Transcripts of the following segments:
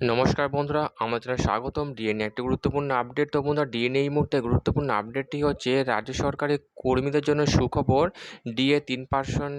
নমস্কার বন্ধুরা আমার স্বাগতম ডিএনএ একটি গুরুত্বপূর্ণ আপডেট তো বন্ধুরা ডিএনএ এই মুহূর্তে গুরুত্বপূর্ণ আপডেটটি হচ্ছে, রাজ্য সরকারের কর্মীদের জন্য সুখবর। ডিএ তিন পার্সেন্ট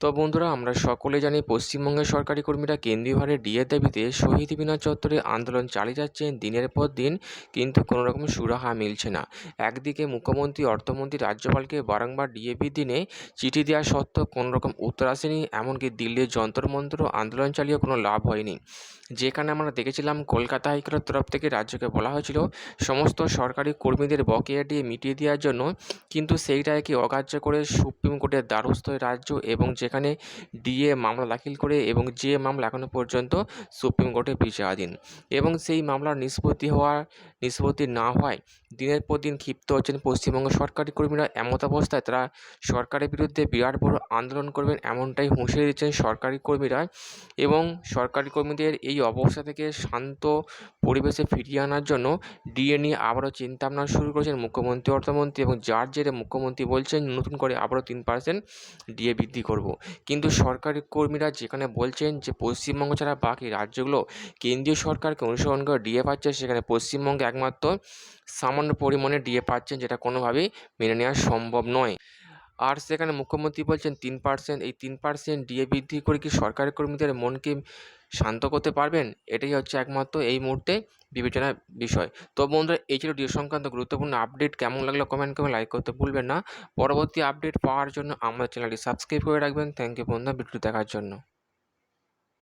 তো বন্ধুরা, আমরা সকলে জানি পশ্চিমবঙ্গের সরকারি কর্মীরা কেন্দ্রীয় ভারে ডিএর দাবিতে শহীদ মিনার চত্বরে আন্দোলন চালিয়ে যাচ্ছেন দিনের পর দিন, কিন্তু কোনো রকম সুরাহা মিলছে না। একদিকে মুখ্যমন্ত্রী, অর্থমন্ত্রী, রাজ্যপালকে বারংবার ডিএপি দিনে চিঠি দেওয়া সত্ত্বেও কোনো রকম উত্তর আসেনি, এমনকি দিল্লির যন্ত্রমন্ত্র আন্দোলন চালিয়ে কোনো লাভ হয়নি। যেখানে আমরা দেখেছিলাম, কলকাতা হাইকোর্টের তরফ থেকে রাজ্যকে বলা হয়েছিল, সমস্ত সরকারি কর্মীদের বকেয়া দিয়ে মিটিয়ে দেওয়ার জন্য, কিন্তু সেইটাকে অগ্রাহ্য করে সুপ্রিম কোর্টের দ্বারস্থ রাজ্য এবং যেখানে ডিএ মামলা দাখিল করে এবং যে মামলা এখনও পর্যন্ত সুপ্রিম কোর্টে বিচারাধীন। এবং সেই মামলার নিষ্পত্তি হওয়ার, নিষ্পত্তি না হওয়ায় দিনের পর দিন ক্ষিপ্ত হচ্ছেন পশ্চিমবঙ্গ সরকারি কর্মীরা। এমত অবস্থায় তারা সরকারের বিরুদ্ধে বিরাট বড় আন্দোলন করবেন এমনটাই হুঁশিয়ে দিচ্ছেন সরকারি কর্মীরা। এবং সরকারি কর্মীদের এই অবস্থা থেকে শান্ত পরিবেশে ফিরিয়ে আনার জন্য ডিএ নিয়ে আবারও চিন্তাভাবনা শুরু করেছেন মুখ্যমন্ত্রী, অর্থমন্ত্রী এবং যার জেরে মুখ্যমন্ত্রী বলছেন, নতুন করে আবারও তিন পার্সেন্ট ডিএ বৃদ্ধি করব। কিন্তু সরকারি কর্মীরা যেখানে বলছেন যে, পশ্চিমবঙ্গ ছাড়া বাকি রাজ্যগুলো কেন্দ্রীয় সরকারকে অনুসরণ করে ডিএ পাচ্ছে, সেখানে পশ্চিমবঙ্গে একমাত্র সামান্য পরিমাণে ডিএ পাচ্ছেন, যেটা কোনোভাবেই মেনে নেওয়া সম্ভব নয়। আর সেখানে মুখ্যমন্ত্রী বলছেন তিন পার্সেন্ট, এই তিন পার্সেন্ট ডিএ বৃদ্ধি করে কি সরকারি কর্মীদের মনকে শান্ত করতে পারবেন? এটাই হচ্ছে একমাত্র এই মুহূর্তে বিবেচনার বিষয়। তো বন্ধুরা, এই ছিল ডিএ সংক্রান্ত গুরুত্বপূর্ণ আপডেট। কেমন লাগল কমেন্ট করে লাইক করতে ভুলবেন না। পরবর্তী আপডেট পাওয়ার জন্য আমাদের চ্যানেলটি সাবস্ক্রাইব করে রাখবেন। থ্যাংক ইউ বন্ধুরা ভিডিও দেখার জন্য।